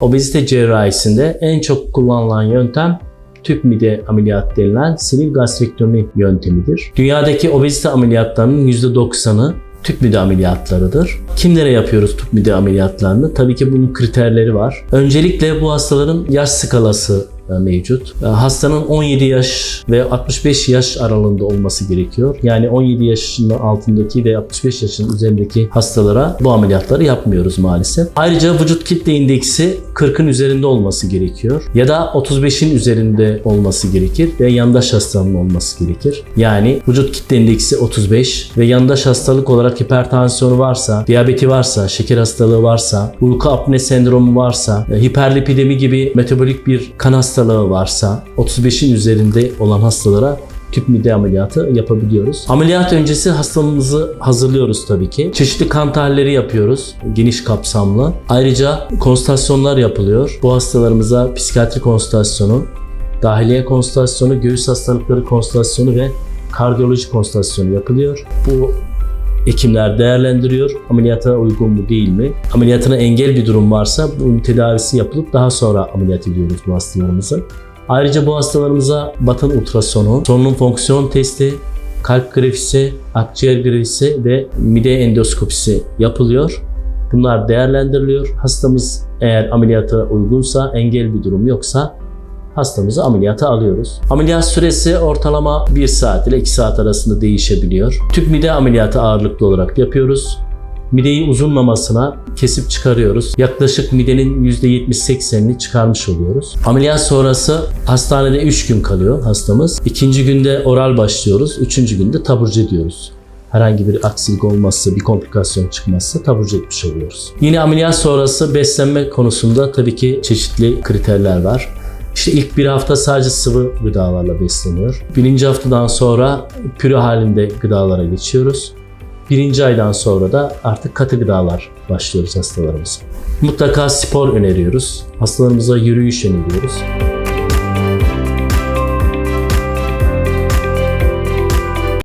Obezite cerrahisinde en çok kullanılan yöntem tüp mide ameliyat denilen sivil gastrektomi yöntemidir. Dünyadaki obezite ameliyatlarının %90'ı tüp mide ameliyatlarıdır. Kimlere yapıyoruz tüp mide ameliyatlarını? Tabii ki bunun kriterleri var. Öncelikle bu hastaların yaş skalası mevcut. E, Hastanın 17 yaş ve 65 yaş aralığında olması gerekiyor. Yani 17 yaşının altındaki ve 65 yaşın üzerindeki hastalara bu ameliyatları yapmıyoruz maalesef. Ayrıca vücut kitle indeksi 40'ın üzerinde olması gerekiyor. Ya da 35'in üzerinde olması gerekir ve yandaş hastalığın olması gerekir. Yani vücut kitle indeksi 35 ve yandaş hastalık olarak hipertansiyonu varsa, diyabeti varsa, şeker hastalığı varsa, uyku apne sendromu varsa, e, hiperlipidemi gibi metabolik bir kan hastalığı varsa 35'in üzerinde olan hastalara tüp mide ameliyatı yapabiliyoruz. Ameliyat öncesi hastamızı hazırlıyoruz tabii ki. Çeşitli kan tahlilleri yapıyoruz. Geniş kapsamlı. Ayrıca konsültasyonlar yapılıyor. Bu hastalarımıza psikiyatri konsültasyonu, dahiliye konsültasyonu, göğüs hastalıkları konsültasyonu ve kardiyoloji konsültasyonu yapılıyor. Bu hekimler değerlendiriyor. Ameliyata uygun mu değil mi? Ameliyatına engel bir durum varsa bunun tedavisi yapılıp daha sonra ameliyat ediyoruz bu hastalarımızı. Ayrıca bu hastalarımıza batın ultrasonu, solunum fonksiyon testi, kalp grafisi, akciğer grafisi ve mide endoskopisi yapılıyor. Bunlar değerlendiriliyor. Hastamız eğer ameliyata uygunsa, engel bir durum yoksa hastamızı ameliyata alıyoruz. Ameliyat süresi ortalama 1 saat ile 2 saat arasında değişebiliyor. Tüp mide ameliyatı ağırlıklı olarak yapıyoruz. Mideyi uzunlamasına kesip çıkarıyoruz. Yaklaşık midenin %70-80'ini çıkarmış oluyoruz. Ameliyat sonrası hastanede 3 gün kalıyor hastamız. İkinci günde oral başlıyoruz. Üçüncü günde taburcu ediyoruz. Herhangi bir aksilik olmazsa, bir komplikasyon çıkmazsa taburcu etmiş oluyoruz. Yine ameliyat sonrası beslenme konusunda tabii ki çeşitli kriterler var. İşte ilk bir hafta sadece sıvı gıdalarla besleniyor. Birinci haftadan sonra püre halinde gıdalara geçiyoruz. Birinci aydan sonra da artık katı gıdalar başlıyoruz hastalarımıza. Mutlaka spor öneriyoruz. Hastalarımıza yürüyüş öneriyoruz.